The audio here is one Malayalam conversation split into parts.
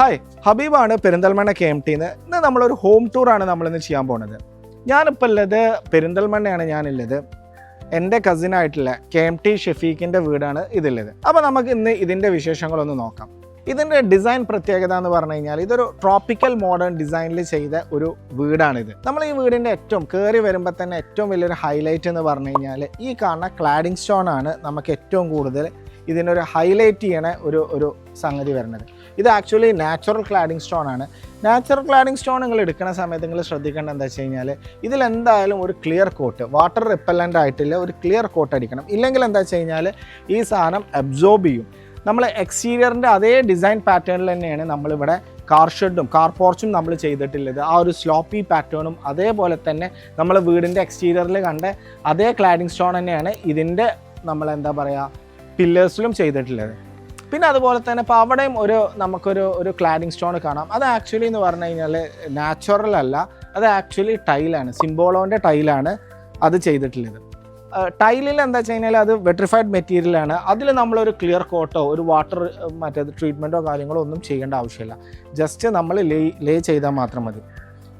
ഹായ് ഹബീബാണ് പെരിന്തൽമണ്ണ കെ എം ടിന്ന് ഇന്ന് നമ്മളൊരു ഹോം ടൂറാണ് നമ്മളിന്ന് ചെയ്യാൻ പോണത്. ഞാനിപ്പോൾ ഉള്ളത് പെരിന്തൽമണ്ണയാണ് ഞാനുള്ളത്. എന്റെ കസിനായിട്ടുള്ള കെ എം ടി ഷെഫീഖിന്റെ വീടാണ് ഇതുള്ളത് അപ്പോൾ നമുക്ക് ഇന്ന് ഇതിന്റെ വിശേഷങ്ങളൊന്ന് നോക്കാം. ഇതിന്റെ ഡിസൈൻ പ്രത്യേകത എന്ന് പറഞ്ഞു കഴിഞ്ഞാൽ ഇതൊരു ട്രോപ്പിക്കൽ മോഡേൺ ഡിസൈനിൽ ചെയ്ത ഒരു വീടാണിത്. നമ്മൾ ഈ വീടിന്റെ ഏറ്റവും കയറി വരുമ്പോൾ തന്നെ ഏറ്റവും വലിയൊരു ഹൈലൈറ്റ് എന്ന് പറഞ്ഞു കഴിഞ്ഞാൽ ഈ കാണുന്ന ക്ലാഡിംഗ് സ്റ്റോൺ ആണ് നമുക്ക് ഏറ്റവും കൂടുതൽ ഇതിനൊരു ഹൈലൈറ്റ് ചെയ്യണ ഒരു ഒരു സംഗതി വരുന്നത്. ഇത് ആക്ച്വലി നാച്ചുറൽ ക്ലാഡിംഗ് സ്റ്റോൺ ആണ്. നാച്ചുറൽ ക്ലാഡിംഗ് സ്റ്റോൺ നിങ്ങൾ എടുക്കുന്ന സമയത്ത് നിങ്ങൾ ശ്രദ്ധിക്കേണ്ടത് എന്താ വെച്ച് കഴിഞ്ഞാൽ ഇതിലെന്തായാലും ഒരു ക്ലിയർ കോട്ട് വാട്ടർ റിപ്പല്ലന്റ് ആയിട്ടില്ല ഒരു ക്ലിയർ കോട്ട് അടിക്കണം. ഇല്ലെങ്കിൽ എന്താ വെച്ച് കഴിഞ്ഞാൽ ഈ സാധനം അബ്സോർബ് ചെയ്യും. നമ്മൾ എക്സ്റ്റീരിയറിന്റെ അതേ ഡിസൈൻ പാറ്റേണിൽ തന്നെയാണ് നമ്മളിവിടെ കാർ ഷെഡും കാർ പോർച്ചും നമ്മൾ ചെയ്തിട്ടുള്ളത്. ആ ഒരു സ്ലോപ്പി പാറ്റേണും അതേപോലെ തന്നെ നമ്മൾ വീടിന്റെ എക്സ്റ്റീരിയറിൽ കണ്ട അതേ ക്ലാഡിംഗ് സ്റ്റോൺ തന്നെയാണ് ഇതിന്റെ നമ്മളെന്താ പറയുക പില്ലേഴ്സിലും ചെയ്തിട്ടുള്ളത്. പിന്നെ അതുപോലെ തന്നെ ഇപ്പോൾ അവിടെയും ഒരു നമുക്കൊരു ഒരു ക്ലാഡിംഗ് സ്റ്റോൺ കാണാം. അത് ആക്ച്വലി എന്ന് പറഞ്ഞു കഴിഞ്ഞാൽ നാച്ചുറൽ അല്ല. അത് ആക്ച്വലി ടൈലാണ് സിംബോളോന്റെ ടൈലാണ് അത് ചെയ്തിട്ടുള്ളത്. ടൈലിൽ എന്താ വെച്ച് കഴിഞ്ഞാൽ അത് വെട്രിഫൈഡ് മെറ്റീരിയലാണ് അതിൽ നമ്മളൊരു ക്ലിയർ കോട്ടോ ഒരു വാട്ടർ മറ്റേ ട്രീറ്റ്മെന്റോ കാര്യങ്ങളോ ഒന്നും ചെയ്യേണ്ട ആവശ്യമില്ല. ജസ്റ്റ് നമ്മൾ ലേ ലേ ചെയ്താൽ മാത്രം മതി.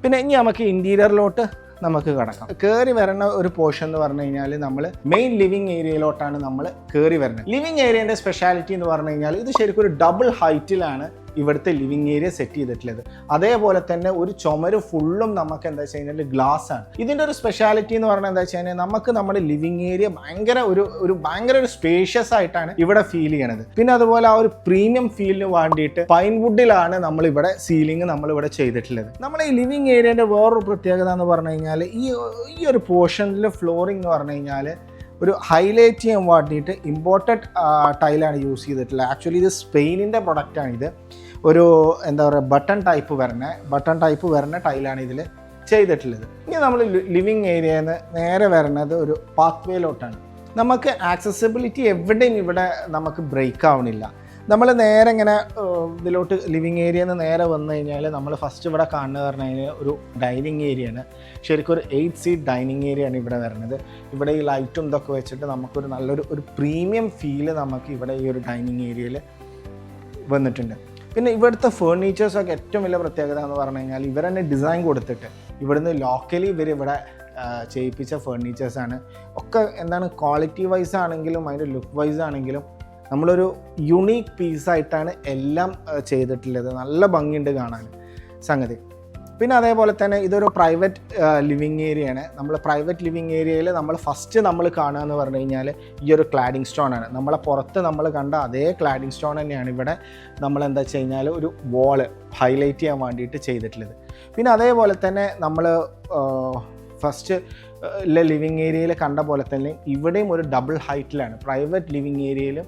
പിന്നെ ഇനി നമുക്ക് ഇന്റീരിയറിലോട്ട് നമുക്ക് കിടക്കാം. കയറി വരുന്ന ഒരു പോർഷൻ എന്ന് പറഞ്ഞു കഴിഞ്ഞാൽ നമ്മൾ മെയിൻ ലിവിങ് ഏരിയയിലോട്ടാണ് നമ്മൾ കയറി വരുന്നത് ലിവിങ് ഏരിയന്റെ സ്പെഷ്യാലിറ്റി എന്ന് പറഞ്ഞു കഴിഞ്ഞാൽ ഇത് ശരിക്കും ഒരു ഡബിൾ ഹൈറ്റിലാണ് ഇവിടുത്തെ ലിവിങ് ഏരിയ സെറ്റ് ചെയ്തിട്ടുള്ളത്. അതേപോലെ തന്നെ ഒരു ചുമര് ഫുള്ളും നമുക്ക് എന്താ വെച്ച് കഴിഞ്ഞാൽ ഗ്ലാസ് ആണ്. ഇതിന്റെ ഒരു സ്പെഷ്യാലിറ്റി എന്ന് പറഞ്ഞാൽ എന്താ വെച്ച് കഴിഞ്ഞാൽ നമുക്ക് നമ്മുടെ ലിവിങ് ഏരിയ ഭയങ്കര ഒരു ഒരു ഭയങ്കര ഒരു സ്പേഷ്യസ് ആയിട്ടാണ് ഇവിടെ ഫീൽ ചെയ്യണത്. പിന്നെ അതുപോലെ ആ ഒരു പ്രീമിയം ഫീലിന് വേണ്ടിയിട്ട് പൈൻ വുഡിലാണ് നമ്മൾ ഇവിടെ സീലിംഗ് നമ്മൾ ഇവിടെ ചെയ്തിട്ടുള്ളത്. നമ്മൾ ഈ ലിവിങ് ഏരിയന്റെ വേറൊരു പ്രത്യേകത എന്ന് പറഞ്ഞു കഴിഞ്ഞാൽ ഈ ഈ ഒരു പോർഷനിൽ ഫ്ലോറിംഗ് എന്ന് പറഞ്ഞു കഴിഞ്ഞാൽ ഒരു ഹൈലൈറ്റ് ചെയ്യാൻ വേണ്ടിയിട്ട് ഇമ്പോർട്ടഡ് ടൈലാണ് യൂസ് ചെയ്തിട്ടുള്ളത്. ആക്ച്വലി ഇത് സ്പെയിനിന്റെ ഇത്. ഒരു എന്താ പറയുക ബട്ടൺ ടൈപ്പ് വരണ ബട്ടൺ ടൈപ്പ് വരണ ടൈലാണ് ഇതിൽ ചെയ്തിട്ടുള്ളത്. ഇനി നമ്മൾ ലിവിങ് ഏരിയയിൽ നിന്ന് നേരെ വരണത് ഒരു പാത്വേയിലോട്ടാണ് നമുക്ക് ആക്സസിബിലിറ്റി എവിടെയും ഇവിടെ നമുക്ക് ബ്രേക്ക് ആവണില്ല. നമ്മൾ നേരെ ഇങ്ങനെ ഇതിലോട്ട് ലിവിങ് ഏരിയയിൽ നിന്ന് നേരെ വന്നു കഴിഞ്ഞാൽ നമ്മൾ ഫസ്റ്റ് ഇവിടെ കാണുന്നത് പറഞ്ഞു കഴിഞ്ഞാൽ ഒരു ഡൈനിങ് ആണ്. ശരിക്കും ഒരു എയ്റ്റ് സീറ്റ് ഡൈനിങ് ആണ് ഇവിടെ വരുന്നത്. ഇവിടെ ഈ ലൈറ്റും ഇതൊക്കെ വെച്ചിട്ട് നമുക്കൊരു നല്ലൊരു ഒരു പ്രീമിയം ഫീൽ നമുക്ക് ഇവിടെ ഈ ഒരു ഡൈനിങ് ഏരിയയിൽ വന്നിട്ടുണ്ട്. പിന്നെ ഇവിടുത്തെ ഫേർണിച്ചേഴ്സൊക്കെ ഏറ്റവും വലിയ പ്രത്യേകത എന്ന് പറഞ്ഞു കഴിഞ്ഞാൽ ഇവർ തന്നെ ഡിസൈൻ കൊടുത്തിട്ട് ഇവിടുന്ന് ലോക്കലി ഇവർ ഇവിടെ ചെയ്യിപ്പിച്ച ഫേർണിച്ചേഴ്സാണ് ഒക്കെ എന്താണ് ക്വാളിറ്റി വൈസ് ആണെങ്കിലും അതിന്റെ ലുക്ക് വൈസ് ആണെങ്കിലും നമ്മളൊരു യുണീക്ക് പീസായിട്ടാണ് എല്ലാം ചെയ്തിട്ടുള്ളത്. നല്ല ഭംഗിയുണ്ട് കാണാൻ സംഗതി. പിന്നെ അതേപോലെ തന്നെ ഇതൊരു പ്രൈവറ്റ് ലിവിങ് ഏരിയയാണ് നമ്മൾ പ്രൈവറ്റ് ലിവിങ് ഏരിയയിൽ നമ്മൾ ഫസ്റ്റ് നമ്മൾ കാണുക എന്ന് പറഞ്ഞു കഴിഞ്ഞാൽ ഈ ഒരു ക്ലാഡിംഗ് സ്റ്റോൺ ആണ്. നമ്മളെ പുറത്ത് നമ്മൾ കണ്ട അതേ ക്ലാഡിംഗ് സ്റ്റോൺ തന്നെയാണ് ഇവിടെ നമ്മൾ എന്താ വെച്ച് കഴിഞ്ഞാൽ ഒരു വാൾ ഹൈലൈറ്റ് ചെയ്യാൻ വേണ്ടിയിട്ട് ചെയ്തിട്ടുള്ളത്. പിന്നെ അതേപോലെ തന്നെ നമ്മൾ ഫസ്റ്റ് ലിവിങ് ഏരിയയിൽ കണ്ട പോലെ തന്നെ ഇവിടെയും ഒരു ഡബിൾ ഹൈറ്റിലാണ്. പ്രൈവറ്റ് ലിവിങ് ഏരിയയിലും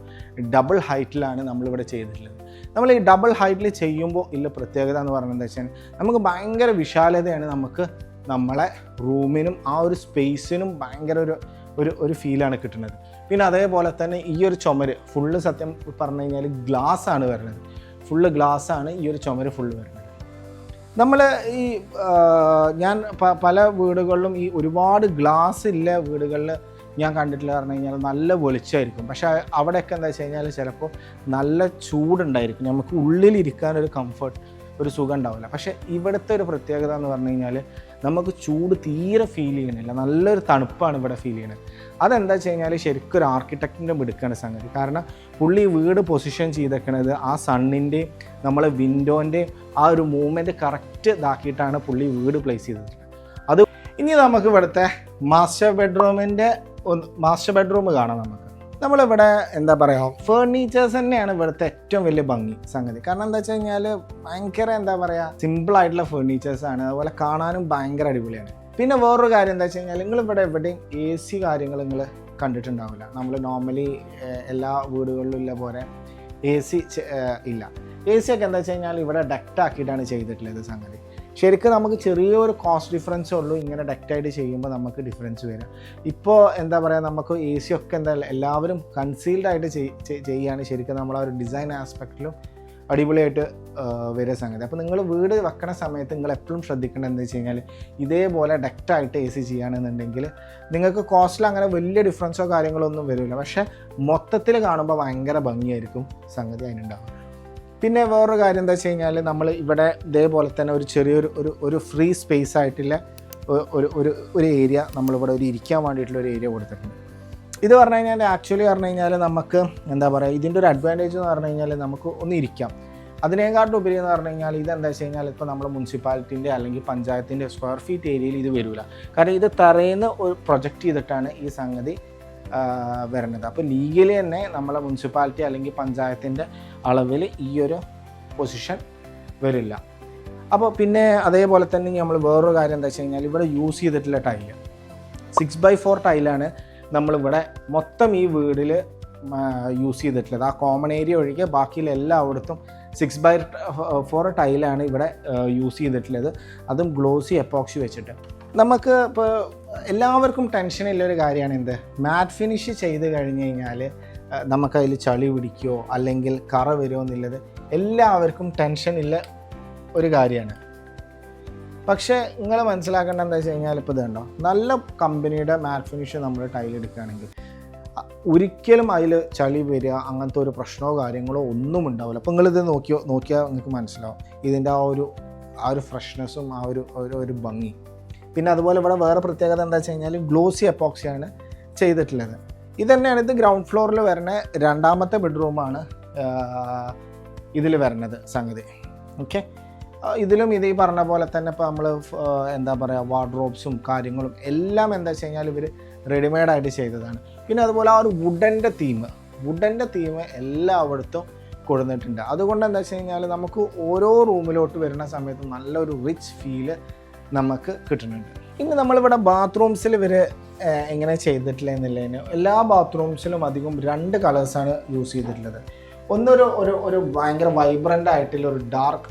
ഡബിൾ ഹൈറ്റിലാണ് നമ്മളിവിടെ ചെയ്തിട്ടുള്ളത്. നമ്മൾ ഈ ഡബിൾ ഹൈറ്റിൽ ചെയ്യുമ്പോൾ ഇല്ല പ്രത്യേകത എന്ന് പറയുന്നത് വെച്ചാൽ നമുക്ക് ഭയങ്കര വിശാലതയാണ് നമുക്ക് നമ്മളെ റൂമിനും ആ ഒരു സ്പേസിനും ഭയങ്കര ഒരു ഒരു ഒരു ഫീലാണ് കിട്ടുന്നത്. പിന്നെ അതേപോലെ തന്നെ ഈ ഒരു ചുമര് ഫുള്ള് സത്യം പറഞ്ഞു കഴിഞ്ഞാൽ ഗ്ലാസ് ആണ് വരുന്നത്. ഫുള്ള് ഗ്ലാസ് ആണ് ഈ ഒരു ചുമര് ഫുള്ള് വരുന്നത്. നമ്മൾ ഈ ഞാൻ പല വീടുകളിലും ഈ ഒരുപാട് ഗ്ലാസ് ഇല്ല വീടുകളിൽ ഞാൻ കണ്ടിട്ടില്ല പറഞ്ഞു കഴിഞ്ഞാൽ നല്ല വെളിച്ചമായിരിക്കും. പക്ഷേ അവിടെയൊക്കെ എന്താ വെച്ച് കഴിഞ്ഞാൽ ചിലപ്പോൾ നല്ല ചൂടുണ്ടായിരിക്കും. നമുക്ക് ഉള്ളിലിരിക്കാനൊരു കംഫർട്ട് ഒരു സുഖം ഉണ്ടാവില്ല. പക്ഷേ ഇവിടുത്തെ ഒരു പ്രത്യേകത എന്ന് പറഞ്ഞു കഴിഞ്ഞാൽ നമുക്ക് ചൂട് തീരെ ഫീൽ ചെയ്യണില്ല നല്ലൊരു തണുപ്പാണ് ഇവിടെ ഫീൽ ചെയ്യണത് അതെന്താ വെച്ച് കഴിഞ്ഞാൽ ശരിക്കും ഒരു ആർക്കിടെക്റ്റിന്റെ മിടുക്കാണ് സംഗതി. കാരണം പുള്ളി വീട് പൊസിഷൻ ചെയ്തേക്കണത് ആ സണ്ണിന്റെയും നമ്മളെ വിൻഡോന്റെയും ആ ഒരു മൂവ്മെന്റ് കറക്റ്റ് ഇതാക്കിയിട്ടാണ് പുള്ളി വീട് പ്ലേസ് ചെയ്തത്. അത് ഇനി നമുക്ക് ഇവിടുത്തെ മാസ്റ്റർ ബെഡ്റൂമിന്റെ മാസ്റ്റർ ബെഡ്റൂം കാണാം നമുക്ക്. നമ്മളിവിടെ എന്താ പറയുക ഫേർണിച്ചേഴ്സ് തന്നെയാണ് ഇവിടുത്തെ ഏറ്റവും വലിയ ഭംഗി സംഗതി. കാരണം എന്താ വെച്ച് കഴിഞ്ഞാൽ ഭയങ്കര എന്താ പറയുക സിമ്പിൾ ആയിട്ടുള്ള ഫേർണിച്ചേഴ്സ് ആണ്. അതുപോലെ കാണാനും ഭയങ്കര അടിപൊളിയാണ്. പിന്നെ വേറൊരു കാര്യം എന്താ വെച്ച് കഴിഞ്ഞാൽ നിങ്ങൾ ഇവിടെ എവിടെയും എ സി കാര്യങ്ങൾ നിങ്ങൾ കണ്ടിട്ടുണ്ടാവില്ല. നമ്മൾ നോർമലി എല്ലാ വീടുകളിലും ഇല്ല പോലെ എ സി ഇല്ല. എ സി ഒക്കെ എന്താ വെച്ച് കഴിഞ്ഞാൽ ഇവിടെ ഡക്റ്റ് ആക്കിയിട്ടാണ് ചെയ്തിട്ടുള്ളത് സംഗതി. ശരിക്കും നമുക്ക് ചെറിയൊരു കോസ്റ്റ് ഡിഫറൻസ് ഉള്ളൂ ഇങ്ങനെ ഡക്റ്റായിട്ട് ചെയ്യുമ്പോൾ നമുക്ക് ഡിഫറൻസ് വരും ഇപ്പോൾ എന്താ പറയുക നമുക്ക് എ സി ഒക്കെ എന്താ എല്ലാവരും കൺസീൽഡ് ആയിട്ട് ചെയ്യുകയാണ് ചെയ്- ശരിക്കും നമ്മൾ ആ ഒരു ഡിസൈൻ ആസ്പെക്റ്റിലും അടിപൊളിയായിട്ട് വരുന്ന സംഗതി. അപ്പോൾ നിങ്ങൾ വീട് വെക്കണ സമയത്ത് നിങ്ങൾ എപ്പോഴും ശ്രദ്ധിക്കേണ്ടത് എന്താ വെച്ച് കഴിഞ്ഞാൽ ഇതേപോലെ ഡക്റ്റായിട്ട് എ സി ചെയ്യുകയാണെന്നുണ്ടെങ്കിൽ നിങ്ങൾക്ക് കോസ്റ്റിൽ അങ്ങനെ വലിയ ഡിഫറൻസോ കാര്യങ്ങളോ ഒന്നും വരില്ല. പക്ഷേ മൊത്തത്തിൽ കാണുമ്പോൾ ഭയങ്കര ഭംഗിയായിരിക്കും സംഗതി അതിനുണ്ടാവുക. പിന്നെ വേറൊരു കാര്യം എന്താ വെച്ച് കഴിഞ്ഞാൽ നമ്മൾ ഇവിടെ ഇതേപോലെ തന്നെ ഒരു ചെറിയൊരു ഒരു ഒരു ഫ്രീ സ്പേസ് ആയിട്ടുള്ള ഒരു ഒരു ഒരു ഏരിയ നമ്മളിവിടെ ഒരു ഇരിക്കാൻ വേണ്ടിയിട്ടുള്ള ഒരു ഏരിയ കൊടുത്തിട്ടുണ്ട്. ഇത് പറഞ്ഞു കഴിഞ്ഞാൽ ആക്ച്വലി പറഞ്ഞു കഴിഞ്ഞാൽ നമുക്ക് എന്താ പറയുക ഇതിന്റെ ഒരു അഡ്വാന്റേജ് എന്ന് പറഞ്ഞു കഴിഞ്ഞാൽ നമുക്ക് ഒന്ന് ഇരിക്കാം. അതിനേക്കാട്ടും ഉപരി എന്ന് പറഞ്ഞു കഴിഞ്ഞാൽ ഇതെന്താ വെച്ച് കഴിഞ്ഞാൽ ഇപ്പോൾ നമ്മൾ മുനിസിപ്പാലിറ്റിന്റെ അല്ലെങ്കിൽ പഞ്ചായത്തിന്റെ സ്ക്വയർ ഫീറ്റ് ഏരിയയിൽ ഇത് വരില്ല കാരണം ഇത് തറയുന്ന ഒരു പ്രൊജക്റ്റ് ചെയ്തിട്ടാണ് ഈ സംഗതി വരുന്നത്. അപ്പോൾ ലീഗലി തന്നെ നമ്മളെ മുനിസിപ്പാലിറ്റി അല്ലെങ്കിൽ പഞ്ചായത്തിന്റെ അളവിൽ ഈ ഒരു പൊസിഷൻ വരില്ല. അപ്പോൾ പിന്നെ അതേപോലെ തന്നെ നമ്മൾ വേറൊരു കാര്യം എന്താ വെച്ച് കഴിഞ്ഞാൽ ഇവിടെ യൂസ് ചെയ്തിട്ടുള്ള ടൈൽ സിക്സ് ബൈ ഫോർ ടൈലാണ് നമ്മളിവിടെ മൊത്തം ഈ വീടിൽ യൂസ് ചെയ്തിട്ടുള്ളത്. ആ കോമൺ ഏരിയ ഒഴികെ ബാക്കിയുള്ള എല്ലായിടത്തും സിക്സ് ബൈ ഫോർ ടൈലാണ് ഇവിടെ യൂസ് ചെയ്തിട്ടുള്ളത്. അതും ഗ്ലോസി എപ്പോക്സി വെച്ചിട്ട്. നമുക്ക് ഇപ്പോൾ എല്ലാവർക്കും ടെൻഷനുള്ള ഒരു കാര്യമാണ് എന്ത്? മാറ്റ് ഫിനിഷ് ചെയ്ത് കഴിഞ്ഞ് കഴിഞ്ഞാൽ നമുക്കതിൽ ചളി പിടിക്കുകയോ അല്ലെങ്കിൽ കറ വരുമോ എന്നുള്ളത് എല്ലാവർക്കും ഉള്ള ഒരു കാര്യമാണ്. പക്ഷേ നിങ്ങൾ മനസ്സിലാക്കേണ്ട എന്താ വെച്ച് കഴിഞ്ഞാൽ ഇപ്പോൾ ഇതുണ്ടോ നല്ല കമ്പനിയുടെ മാറ്റ് ഫിനിഷ് നമ്മൾ ടൈൽ എടുക്കുകയാണെങ്കിൽ ഒരിക്കലും അതിൽ ചളി വരിക അങ്ങനത്തെ ഒരു പ്രശ്നമോ കാര്യങ്ങളോ ഒന്നും ഉണ്ടാവില്ല. അപ്പോൾ നിങ്ങളിത് നോക്കിയോ നോക്കിയാൽ നിങ്ങൾക്ക് മനസ്സിലാവും. ഇതിന്റെ ആ ഒരു ആ ഒരു ഫ്രഷ്നെസ്സും ആ ഒരു ഒരു ഭംഗി. പിന്നെ അതുപോലെ ഇവിടെ വേറെ പ്രത്യേകത എന്താ വെച്ച് കഴിഞ്ഞാൽ ഗ്ലോസി എപ്പോക്സിയാണ് ചെയ്തിട്ടുള്ളത്. ഇത് തന്നെയാണ് ഇത് ഗ്രൗണ്ട് ഫ്ലോറിൽ വരുന്ന രണ്ടാമത്തെ ബെഡ്റൂമാണ് ഇതിൽ വരുന്നത് സംഗതി. ഓക്കെ ഇതിലും ഇത് ഈ പറഞ്ഞ പോലെ തന്നെ ഇപ്പോൾ നമ്മൾ എന്താ പറയുക വാർഡ്രോബ്സും കാര്യങ്ങളും എല്ലാം എന്താ വെച്ച് കഴിഞ്ഞാൽ ഇവർ റെഡിമെയ്ഡായിട്ട് ചെയ്തതാണ്. പിന്നെ അതുപോലെ ആ ഒരു വുഡന്റെ തീം വുഡന്റെ തീം എല്ലായിടത്തും കൊടുത്തിട്ടുണ്ട് അതുകൊണ്ട് എന്താ വെച്ച് കഴിഞ്ഞാൽ നമുക്ക് ഓരോ റൂമിലോട്ട് വരുന്ന സമയത്ത് നല്ലൊരു റിച്ച് ഫീൽ നമുക്ക് കിട്ടുന്നുണ്ട്. ഇനി നമ്മളിവിടെ ബാത്റൂംസിൽ ഇവർ എങ്ങനെ ചെയ്തിട്ടില്ല എന്നുള്ളതിന് എല്ലാ ബാത്റൂംസിലും അധികം രണ്ട് കളേഴ്സാണ് യൂസ് ചെയ്തിട്ടുള്ളത്. ഒന്നൊരു ഒരു ഒരു ഭയങ്കര വൈബ്രന്റ് ആയിട്ടുള്ള ഒരു ഡാർക്ക്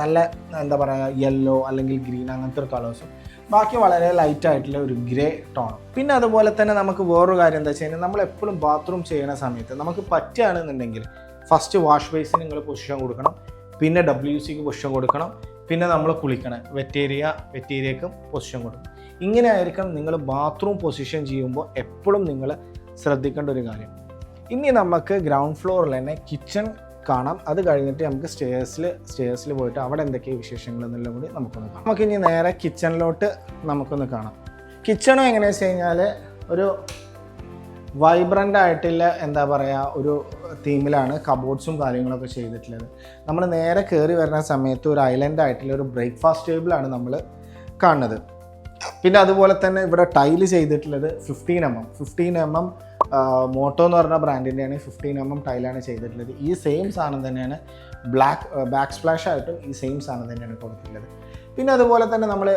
നല്ല എന്താ പറയുക യെല്ലോ അല്ലെങ്കിൽ ഗ്രീൻ അങ്ങനത്തെ ഒരു കളേഴ്സും ബാക്കി വളരെ ലൈറ്റ് ആയിട്ടുള്ള ഒരു ഗ്രേ ടോൺ പിന്നെ അതുപോലെ തന്നെ നമുക്ക് വേറൊരു കാര്യം എന്താ വെച്ച് കഴിഞ്ഞാൽ നമ്മൾ എപ്പോഴും ബാത്റൂം ചെയ്യുന്ന സമയത്ത് നമുക്ക് പറ്റുകയാണെന്നുണ്ടെങ്കിൽ ഫസ്റ്റ് വാഷ് ബേസിന് നിങ്ങൾ പൊസിഷൻ കൊടുക്കണം. പിന്നെ ഡബ്ല്യു സിക്ക് പൊസിഷൻ കൊടുക്കണം. പിന്നെ നമ്മൾ കുളിക്കണം വെറ്റേരിയ വെറ്റേരിയക്കും പൊസിഷൻ കൊടുക്കും. ഇങ്ങനെ ആയിരിക്കണം നിങ്ങൾ ബാത്റൂം പൊസിഷൻ ചെയ്യുമ്പോൾ എപ്പോഴും നിങ്ങൾ ശ്രദ്ധിക്കേണ്ട ഒരു കാര്യം. ഇനി നമുക്ക് ഗ്രൗണ്ട് ഫ്ലോറിൽ തന്നെ കിച്ചൺ കാണാം. അത് കഴിഞ്ഞിട്ട് നമുക്ക് സ്റ്റേഴ്സിൽ സ്റ്റേഴ്സിൽ പോയിട്ട് അവിടെ എന്തൊക്കെ വിശേഷങ്ങൾ എന്നുള്ളത് കൂടി നമുക്കൊന്ന് കാണാം. നമുക്കിനി നേരെ കിച്ചണിലോട്ട് നമുക്കൊന്ന് കാണാം. കിച്ചണും എങ്ങനെയാണെന്ന് വെച്ച് കഴിഞ്ഞാൽ ഒരു വൈബ്രന്റ് ആയിട്ടുള്ള എന്താ പറയുക ഒരു തീമിലാണ് കബോർഡ്സും കാര്യങ്ങളൊക്കെ ചെയ്തിട്ടുള്ളത്. നമ്മൾ നേരെ കയറി വരുന്ന സമയത്ത് ഒരു ഐലൻഡ് ആയിട്ടുള്ള ഒരു ബ്രേക്ക്ഫാസ്റ്റ് ടേബിളാണ് നമ്മൾ കാണുന്നത്. പിന്നെ അതുപോലെ തന്നെ ഇവിടെ ടൈൽ ചെയ്തിട്ടുള്ളത് fifteen M M fifteen M M Moto എന്ന് പറഞ്ഞ ബ്രാൻഡിന്റെയാണ് ഫിഫ്റ്റീൻ എം എം ടൈലാണ് ചെയ്തിട്ടുള്ളത്. ഈ സെയിം സാധനം തന്നെയാണ് ബ്ലാക്ക് ബാക്ക് സ്പ്ലാഷ് ആയിട്ടും ഈ സെയിം സാധനം തന്നെയാണ് കൊടുത്തിട്ടുള്ളത്. പിന്നെ അതുപോലെ തന്നെ നമ്മൾ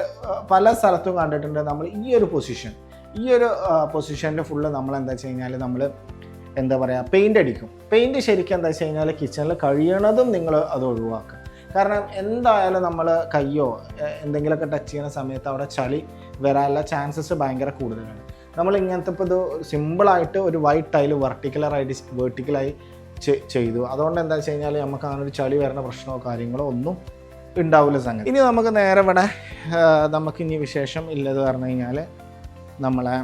പല സ്ഥലത്തും കണ്ടിട്ടുണ്ട് നമ്മൾ ഈ ഒരു പൊസിഷൻ ഈ ഒരു പൊസിഷനിൽ ഫുള്ള് നമ്മൾ എന്താ വെച്ച് കഴിഞ്ഞാൽ നമ്മൾ എന്താ പറയുക പെയിന്റ് അടിക്കും. പെയിന്റ് ശരിക്കും എന്താ വെച്ച് കഴിഞ്ഞാൽ കിച്ചണിൽ കഴിയണതും നിങ്ങൾ അത് ഒഴിവാക്കുക. കാരണം എന്തായാലും നമ്മൾ കയ്യോ എന്തെങ്കിലുമൊക്കെ ടച്ച് ചെയ്യുന്ന സമയത്ത് അവിടെ ചളി വരാനുള്ള ചാൻസസ് ഭയങ്കര കൂടുതലാണ്. നമ്മൾ ഇങ്ങനത്തെ ഇപ്പോൾ ഇത് സിമ്പിളായിട്ട് ഒരു വൈറ്റ് ടൈൽ വെർട്ടിക്കുലറായിട്ട് വെർട്ടിക്കലായി ചെയ്തു. അതുകൊണ്ട് എന്താ വെച്ച് കഴിഞ്ഞാൽ നമുക്ക് അങ്ങനെ ഒരു ചളി വരുന്ന പ്രശ്നമോ കാര്യങ്ങളോ ഒന്നും ഉണ്ടാവില്ല സംഗതി. ഇനി നമുക്ക് നേരെ ഇവിടെ നമുക്ക് ഇനി വിശേഷം ഇല്ലത് പറഞ്ഞു കഴിഞ്ഞാൽ നമ്മളെ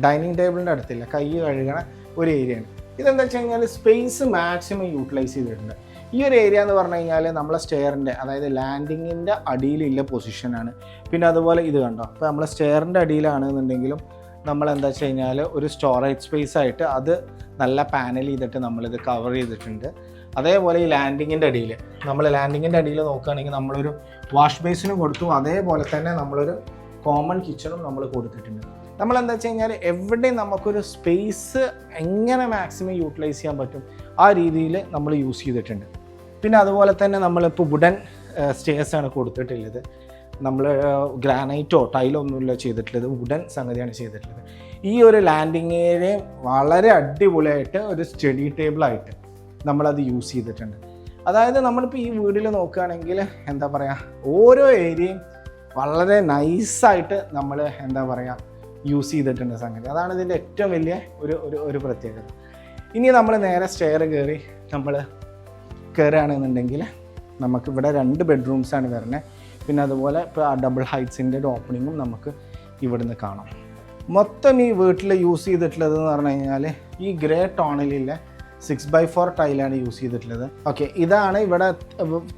ഡൈനിങ് ടേബിളിന്റെ അടുത്തില്ല കൈ കഴുകണ ഒരു ഏരിയയാണ് ഇതെന്താ വെച്ച് കഴിഞ്ഞാൽ സ്പേസ് മാക്സിമം യൂട്ടിലൈസ് ചെയ്തിട്ടുണ്ട്. ഈ ഒരു ഏരിയ എന്ന് പറഞ്ഞു കഴിഞ്ഞാൽ നമ്മളെ സ്റ്റെയറിന്റെ അതായത് ലാൻഡിങ്ങിന്റെ അടിയിലുള്ള പൊസിഷനാണ് പിന്നെ അതുപോലെ ഇത് കണ്ടോ അപ്പോൾ നമ്മളെ സ്റ്റെയറിന്റെ അടിയിലാണെന്നുണ്ടെങ്കിലും നമ്മൾ എന്താ വെച്ച് കഴിഞ്ഞാൽ ഒരു സ്റ്റോറേജ് സ്പേസ് ആയിട്ട് അത് നല്ല പാനൽ ചെയ്തിട്ട് നമ്മളിത് കവർ ചെയ്തിട്ടുണ്ട്. അതേപോലെ ഈ ലാൻഡിങ്ങിന്റെ അടിയിൽ നമ്മൾ ലാൻഡിങ്ങിന്റെ അടിയിൽ നോക്കുകയാണെങ്കിൽ നമ്മളൊരു വാഷ് ബേസിനും കൊടുത്തു അതേപോലെ തന്നെ നമ്മളൊരു കോമൺ കിച്ചണും നമ്മൾ കൊടുത്തിട്ടുണ്ട്. നമ്മൾ എന്താ വെച്ച് കഴിഞ്ഞാൽ എവിടെ നമുക്കൊരു സ്പേസ് എങ്ങനെ മാക്സിമം യൂട്ടിലൈസ് ചെയ്യാൻ പറ്റും ആ രീതിയിൽ നമ്മൾ യൂസ് ചെയ്തിട്ടുണ്ട്. പിന്നെ അതുപോലെ തന്നെ നമ്മളിപ്പോൾ വുഡൻ സ്റ്റേഴ്സാണ് കൊടുത്തിട്ടുള്ളത്. നമ്മൾ ഗ്രാനൈറ്റോ ടൈലോ ഒന്നുമില്ല ചെയ്തിട്ടുള്ളത്. വുഡൻ സംഗതിയാണ് ചെയ്തിട്ടുള്ളത്. ഈ ഒരു ലാൻഡിങ് വളരെ അടിപൊളിയായിട്ട് ഒരു സ്റ്റഡി ടേബിളായിട്ട് നമ്മളത് യൂസ് ചെയ്തിട്ടുണ്ട്. അതായത് നമ്മളിപ്പോൾ ഈ വീടിൽ നോക്കുകയാണെങ്കിൽ എന്താ പറയുക ഓരോ ഏരിയയും വളരെ നൈസായിട്ട് നമ്മൾ എന്താ പറയുക യൂസ് ചെയ്തിട്ടുണ്ട് സംഗതി. അതാണ് ഇതിന്റെ ഏറ്റവും വലിയ ഒരു ഒരു ഒരു പ്രത്യേകത. ഇനി നമ്മൾ നേരെ സ്റ്റെയർ കയറി നമ്മൾ കയറുകയാണെന്നുണ്ടെങ്കിൽ നമുക്കിവിടെ രണ്ട് ബെഡ്റൂംസാണ് വരുന്നത് പിന്നെ അതുപോലെ ഇപ്പോൾ ഡബിൾ ഹൈറ്റ്സിന്റെ ഒരു ഓപ്പണിങ്ങും നമുക്ക് ഇവിടുന്ന് കാണാം. മൊത്തം ഈ വീട്ടിൽ യൂസ് ചെയ്തിട്ടുള്ളത് എന്ന് പറഞ്ഞു കഴിഞ്ഞാൽ ഈ ഗ്രേ ടോണിലുള്ള സിക്സ് ബൈ ഫോർ ടൈലാണ് യൂസ് ചെയ്തിട്ടുള്ളത്. ഓക്കെ ഇതാണ് ഇവിടെ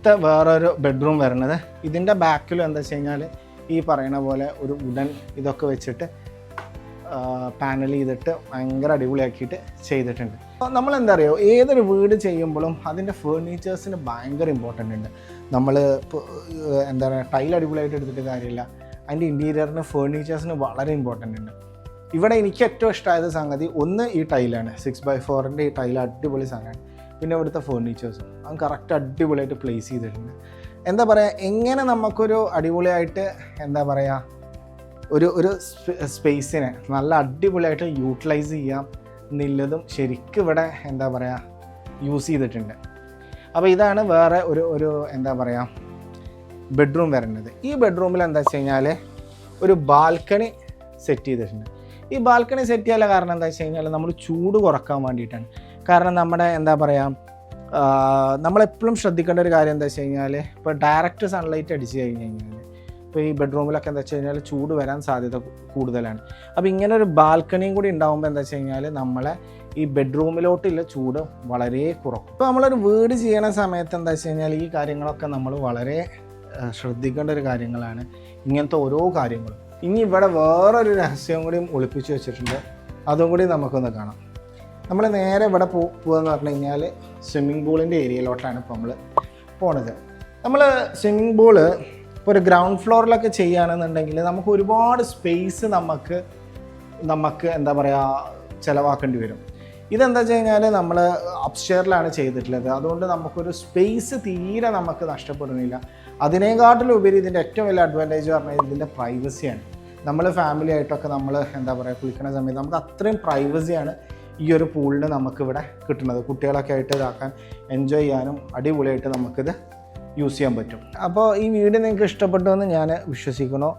ത്തെ വേറൊരു ബെഡ്റൂം വരുന്നത്. ഇതിന്റെ ബാക്കിലും എന്താ വെച്ച് കഴിഞ്ഞാൽ ഈ പറയുന്ന പോലെ ഒരു ഉടൻ ഇതൊക്കെ വെച്ചിട്ട് പാനൽ ചെയ്തിട്ട് ഭയങ്കര അടിപൊളിയാക്കിയിട്ട് ചെയ്തിട്ടുണ്ട്. നമ്മൾ എന്താ പറയുക ഏതൊരു വീട് ചെയ്യുമ്പോഴും അതിന്റെ ഫേർണിച്ചേഴ്സിന് ഭയങ്കര ഇമ്പോർട്ടന്റ് ഉണ്ട്. നമ്മൾ എന്താ പറയുക ടൈൽ അടിപൊളിയായിട്ട് എടുത്തിട്ട് കാര്യമില്ല. അതിന്റെ ഇന്റീരിയറിന് ഫേർണിച്ചേഴ്സിന് വളരെ ഇമ്പോർട്ടന്റ് ഉണ്ട്. ഇവിടെ എനിക്ക് ഏറ്റവും ഇഷ്ടമായത് സംഗതി ഒന്ന് ഈ ടൈലാണ് സിക്സ് ബൈ ഫോറിന്റെ ഈ ടൈൽ അടിപൊളി സാധനമാണ്. പിന്നെ ഇവിടുത്തെ ഫേർണിച്ചേഴ്സും അത് കറക്റ്റ് അടിപൊളിയായിട്ട് പ്ലേസ് ചെയ്തിട്ടുണ്ട്. എന്താ പറയുക എങ്ങനെ നമുക്കൊരു അടിപൊളിയായിട്ട് എന്താ പറയുക ഒരു ഒരു സ്പേസിനെ നല്ല അടിപൊളിയായിട്ട് യൂട്ടിലൈസ് ചെയ്യാം എന്നുള്ളതും ശരിക്കും ഇവിടെ എന്താ പറയുക യൂസ് ചെയ്തിട്ടുണ്ട്. അപ്പോൾ ഇതാണ് വേറെ ഒരു ഒരു എന്താ പറയുക ബെഡ്റൂം വരുന്നത് ഈ ബെഡ്റൂമിൽ എന്താ വെച്ച് കഴിഞ്ഞാൽ ഒരു ബാൽക്കണി സെറ്റ് ചെയ്തിട്ടുണ്ട്. ഈ ബാൽക്കണി സെറ്റ് ചെയ്യാനുള്ള കാരണം എന്താ വെച്ച് കഴിഞ്ഞാൽ നമ്മൾ ചൂട് കുറയ്ക്കാൻ വേണ്ടിയിട്ടാണ്. കാരണം നമ്മുടെ എന്താ പറയുക നമ്മളെപ്പോഴും ശ്രദ്ധിക്കേണ്ട ഒരു കാര്യം എന്താ വെച്ച് കഴിഞ്ഞാൽ ഇപ്പോൾ ഡയറക്റ്റ് സൺലൈറ്റ് അടിച്ച് കഴിഞ്ഞ് കഴിഞ്ഞാൽ ഇപ്പോൾ ഈ ബെഡ്റൂമിലൊക്കെ എന്താ വെച്ച് കഴിഞ്ഞാൽ ചൂട് വരാൻ സാധ്യത കൂടുതലാണ്. അപ്പോൾ ഇങ്ങനെ ഒരു ബാൽക്കണിയും കൂടി ഉണ്ടാകുമ്പോൾ എന്താ വെച്ച് കഴിഞ്ഞാൽ നമ്മളെ ഈ ബെഡ്റൂമിലോട്ടുള്ള ചൂട് വളരെ കുറക്കും. ഇപ്പോൾ നമ്മളൊരു വീട് ചെയ്യണ സമയത്ത് എന്താ വെച്ച് കഴിഞ്ഞാൽ ഈ കാര്യങ്ങളൊക്കെ നമ്മൾ വളരെ ശ്രദ്ധിക്കേണ്ട ഒരു കാര്യങ്ങളാണ്. ഇങ്ങനത്തെ ഓരോ കാര്യങ്ങളും. ഇനി ഇവിടെ വേറൊരു രഹസ്യം കൂടി ഒളിപ്പിച്ച് വെച്ചിട്ടുണ്ട്. അതും കൂടി നമുക്കൊന്ന് കാണാം. നമ്മൾ നേരെ ഇവിടെ പോ എന്ന് പറഞ്ഞു കഴിഞ്ഞാൽ സ്വിമ്മിംഗ് പൂളിന്റെ ഏരിയയിലോട്ടാണ് ഇപ്പോൾ നമ്മൾ പോണത്. നമ്മൾ സ്വിമ്മിംഗ് പൂൾ ഇപ്പോൾ ഒരു ഗ്രൗണ്ട് ഫ്ലോറിലൊക്കെ ചെയ്യുകയാണെന്നുണ്ടെങ്കിൽ നമുക്ക് ഒരുപാട് സ്പേസ് നമുക്ക് നമുക്ക് എന്താ പറയുക ചിലവാക്കേണ്ടി വരും. ഇതെന്താ വെച്ച് കഴിഞ്ഞാൽ നമ്മൾ അപ്സ്റ്റെയറിലാണ് ചെയ്തിട്ടുള്ളത്. അതുകൊണ്ട് നമുക്കൊരു സ്പേസ് തീരെ നമുക്ക് നഷ്ടപ്പെടുന്നില്ല. അതിനേക്കാട്ടിലും ഉപരി ഇതിന്റെ ഏറ്റവും വലിയ അഡ്വാന്റേജ് പറഞ്ഞാൽ ഇതിന്റെ പ്രൈവസിയാണ് നമ്മൾ ഫാമിലി ആയിട്ടൊക്കെ നമ്മൾ എന്താ പറയുക കുളിക്കുന്ന സമയത്ത് നമുക്ക് അത്രയും പ്രൈവസിയാണ് ഈ ഒരു പൂളിന് നമുക്കിവിടെ കിട്ടുന്നത്. കുട്ടികളൊക്കെ ആയിട്ട് ഇതാക്കാൻ എൻജോയ് ചെയ്യാനും അടിപൊളിയായിട്ട് നമുക്കിത് യൂസ് ചെയ്യാൻ പറ്റും. അപ്പോൾ ഈ വീഡിയോ നിങ്ങൾക്ക് ഇഷ്ടപ്പെട്ടു എന്ന് ഞാൻ വിശ്വസിക്കുന്നു.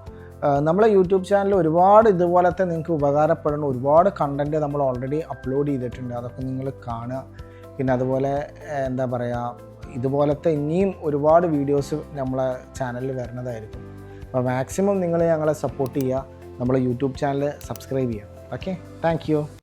നമ്മളെ യൂട്യൂബ് ചാനലിൽ ഒരുപാട് ഇതുപോലത്തെ നിങ്ങൾക്ക് ഉപകാരപ്പെടുന്ന ഒരുപാട് കണ്ടന്റ് നമ്മൾ ഓൾറെഡി അപ്ലോഡ് ചെയ്തിട്ടുണ്ട്. അതൊക്കെ നിങ്ങൾ കാണുക. പിന്നെ അതുപോലെ എന്താ പറയുക ഇതുപോലത്തെ ഇനിയും ഒരുപാട് വീഡിയോസ് നമ്മളെ ചാനലിൽ വരുന്നതായിരിക്കും. അപ്പോൾ മാക്സിമം നിങ്ങൾ ഞങ്ങളെ സപ്പോർട്ട് ചെയ്യുക. നമ്മളെ യൂട്യൂബ് ചാനൽ സബ്സ്ക്രൈബ് ചെയ്യുക. Okay thank